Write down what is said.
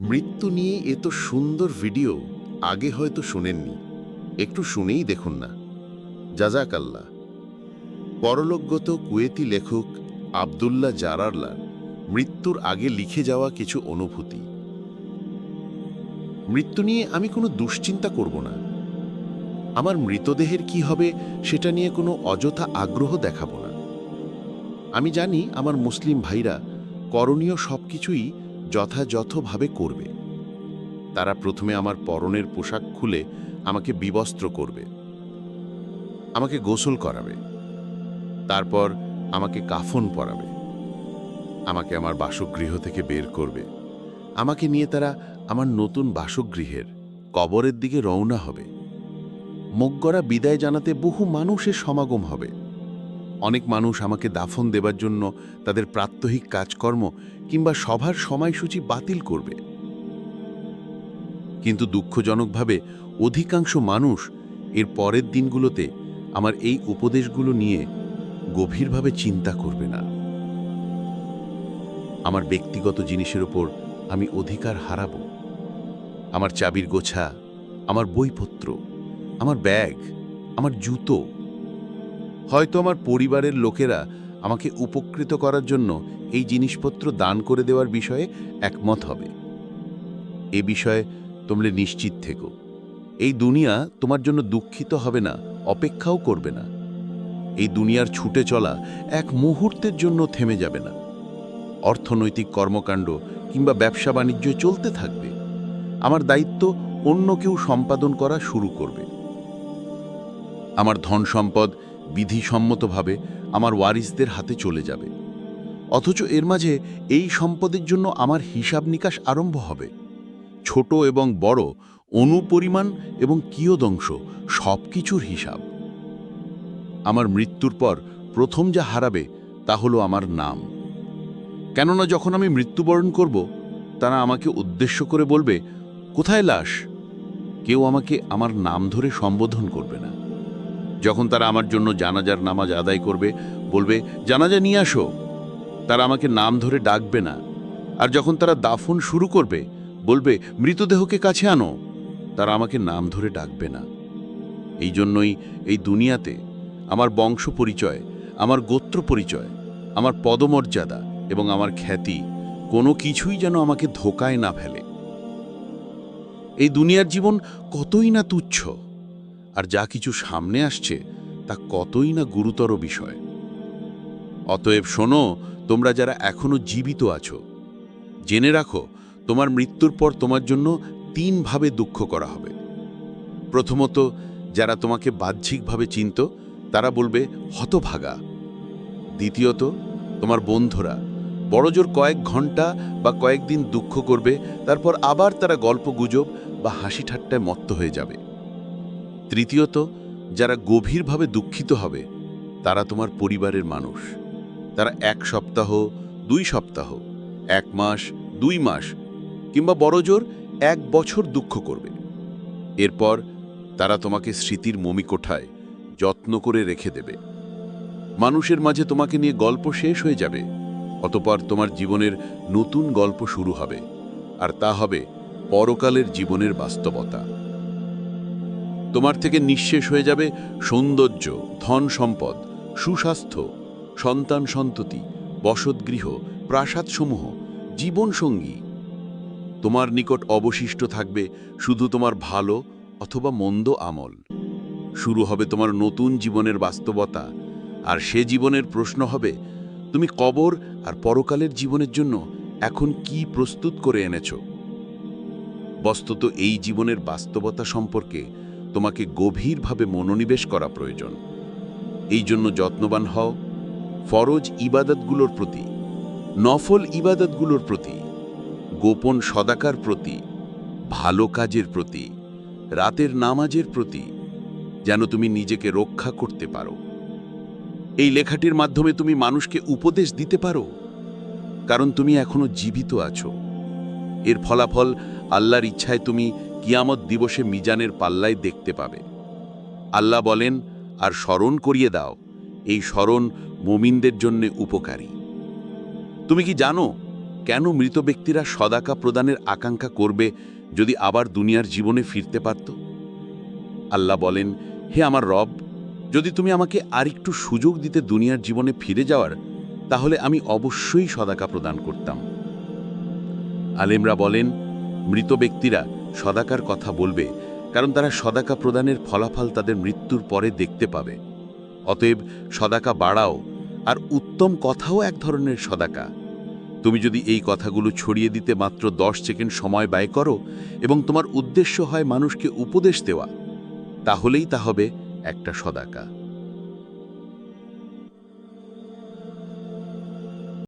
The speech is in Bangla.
মৃত্যু নিয়ে এত সুন্দর ভিডিও, আগে হয়তো শোনেননি। একটু শুনেই দেখুন না। জাজাক আল্লাহ পরলোকগত কুয়েতি লেখক আবদুল্লাহ জারারলার মৃত্যুর আগে লিখে যাওয়া কিছু অনুভূতি। মৃত্যু নিয়ে আমি কোনো দুশ্চিন্তা করব না। আমার মৃতদেহের কি হবে সেটা নিয়ে কোনো অযথা আগ্রহ দেখাবো না। আমি জানি আমার মুসলিম ভাইরা করণীয় সব কিছুই যথাযথভাবে করবে। তারা প্রথমে আমার পরনের পোশাক খুলে আমাকে বিবস্ত্র করবে। আমাকে গোসল করাবে। তারপর আমাকে কাফন পরাবে। আমাকে আমার বাসগৃহ থেকে বের করবে। আমাকে নিয়ে তারা আমার নতুন বাসগৃহের কবরের দিকে রওনা হবে। মগ্গরা বিদায় জানাতে বহু মানুষের সমাগম হবে। অনেক মানুষ আমাকে দাফন দেবার জন্য তাদের প্রাত্যহিক কাজকর্ম কিংবা সভার সময়সূচি বাতিল করবে। কিন্তু দুঃখজনকভাবে অধিকাংশ মানুষ এর পরের দিনগুলোতে আমার এই উপদেশগুলো নিয়ে গভীরভাবে চিন্তা করবে না। আমার ব্যক্তিগত জিনিসের ওপর আমি অধিকার হারাবো। আমার চাবির গোছা, আমার বইপত্র, আমার ব্যাগ, আমার জুতো হয়তো আমার পরিবারের লোকেরা আমাকে উপকৃত করার জন্য এই জিনিসপত্র দান করে দেওয়ার বিষয়ে একমত হবে। এ বিষয়ে তোমরা নিশ্চিত থেকো। এই দুনিয়া তোমার জন্য দুঃখিত হবে না, অপেক্ষাও করবে না। এই দুনিয়ার ছুটে চলা এক মুহূর্তের জন্য থেমে যাবে না। অর্থনৈতিক কর্মকাণ্ড কিংবা ব্যবসা বাণিজ্য চলতে থাকবে। আমার দায়িত্ব অন্য কেউ সম্পাদন করা শুরু করবে। আমার ধন সম্পদ বিধিসম্মতভাবে আমার ওয়ারিসদের হাতে চলে যাবে। অথচ এর মাঝে এই সম্পদের জন্য আমার হিসাব নিকাশ আরম্ভ হবে। ছোট এবং বড়, অনুপরিমাণ এবং কিয়দংশ সব কিছুর হিসাব। আমার মৃত্যুর পর প্রথম যা হারাবে, তা হলো আমার নাম। কেননা যখন আমি মৃত্যুবরণ করব, তারা আমাকে উদ্দেশ্য করে বলবে, কোথায় লাশ? কেউ আমাকে আমার নাম ধরে সম্বোধন করবে না। যখন তারা আমার জন্য জানাজার নামাজ আদায় করবে, বলবে, জানাজা নিয়ে আসো। তারা আমাকে নাম ধরে ডাকবে না। আর যখন তারা দাফন শুরু করবে, বলবে, মৃতদেহকে কাছে আনো। তারা আমাকে নাম ধরে ডাকবে না। এই জন্যই এই দুনিয়াতে আমার বংশ পরিচয়, আমার গোত্র পরিচয়, আমার পদমর্যাদা এবং আমার খ্যাতি কোনো কিছুই যেন আমাকে ধোকায় না ফেলে। এই দুনিয়ার জীবন কতই না তুচ্ছ! আর যা কিছু সামনে আসছে তা কতই না গুরুতর বিষয়। অতএব শোনো, তোমরা যারা এখনও জীবিত আছো, জেনে রাখো, তোমার মৃত্যুর পর তোমার জন্য তিনভাবে দুঃখ করা হবে। প্রথমত, যারা তোমাকে বাহ্যিকভাবে চিনত, তারা বলবে, হতভাগা দ্বিতীয়ত, তোমার বন্ধুরা বড়জোর কয়েক ঘণ্টা বা কয়েকদিন দুঃখ করবে, তারপর আবার তারা গল্প গুজব বা হাসি ঠাট্টায় মত্ত হয়ে যাবে। তৃতীয়ত, যারা গভীরভাবে দুঃখিত হবে, তারা তোমার পরিবারের মানুষ। তারা এক সপ্তাহ, দুই সপ্তাহ, এক মাস, দুই মাস, কিংবা বড়জোর এক বছর দুঃখ করবে। এরপর তারা তোমাকে স্মৃতির মমিকোঠায় যত্ন করে রেখে দেবে। মানুষের মাঝে তোমাকে নিয়ে গল্প শেষ হয়ে যাবে, অতপর তোমার জীবনের নতুন গল্প শুরু হবে, আর তা হবে পরকালের জীবনের বাস্তবতা। তোমার থেকে নিঃশেষ হয়ে যাবে সৌন্দর্য, ধন সম্পদ, সুস্বাস্থ্য, সন্তান সন্ততি, বসতগৃহ, প্রাসাদসমূহ, জীবনসঙ্গী। তোমার নিকট অবশিষ্ট থাকবে শুধু তোমার ভালো অথবা মন্দ আমল। শুরু হবে তোমার নতুন জীবনের বাস্তবতা, আর সে জীবনের প্রশ্ন হবে, তুমি কবর আর পরকালের জীবনের জন্য এখন কি প্রস্তুত করে এনেছ? বস্তুত এই জীবনের বাস্তবতা সম্পর্কে তোমাকে গভীরভাবে মনোনিবেশ করা প্রয়োজন। এই জন্য যত্নবান হও। ফরজ ইবাদতগুলোর প্রতি, নফল ইবাদতগুলোর প্রতি, গোপন সদাকার প্রতি, ভালো কাজের প্রতি, রাতের নামাজের প্রতি, যেন তুমি নিজেকে রক্ষা করতে পারো। এই লেখাটির মাধ্যমে তুমি মানুষকে উপদেশ দিতে পারো, কারণ তুমি এখনও জীবিত আছো। এর ফলাফল আল্লাহর ইচ্ছায় তুমি কিয়ামত দিবসে মিজানের পাল্লায় দেখতে পাবে। আল্লাহ বলেন, আর স্মরণ করিয়ে দাও, এই স্মরণ মুমিনদের জন্য উপকারী। তুমি কি জানো, কেন মৃত ব্যক্তিরা সদাকা প্রদানের আকাঙ্ক্ষা করবে যদি আবার দুনিয়ার জীবনে ফিরতে পারত? আল্লাহ বলেন, হে আমার রব, যদি তুমি আমাকে আরেকটু সুযোগ দিতে দুনিয়ার জীবনে ফিরে যাওয়ার, তাহলে আমি অবশ্যই সদাকা প্রদান করতাম। আলেমরা বলেন, মৃত ব্যক্তিরা সদাকার কথা বলবে, কারণ তারা সদাকা প্রদানের ফলাফল তাদের মৃত্যুর পরে দেখতে পাবে। অতএব সদাকা বাড়াও, আর উত্তম কথাও এক ধরনের সদাকা। তুমি যদি এই কথাগুলো ছড়িয়ে দিতে মাত্র দশ সেকেন্ড সময় ব্যয় করো এবং তোমার উদ্দেশ্য হয় মানুষকে উপদেশ দেওয়া, তাহলেই তা হবে একটা সদাকা।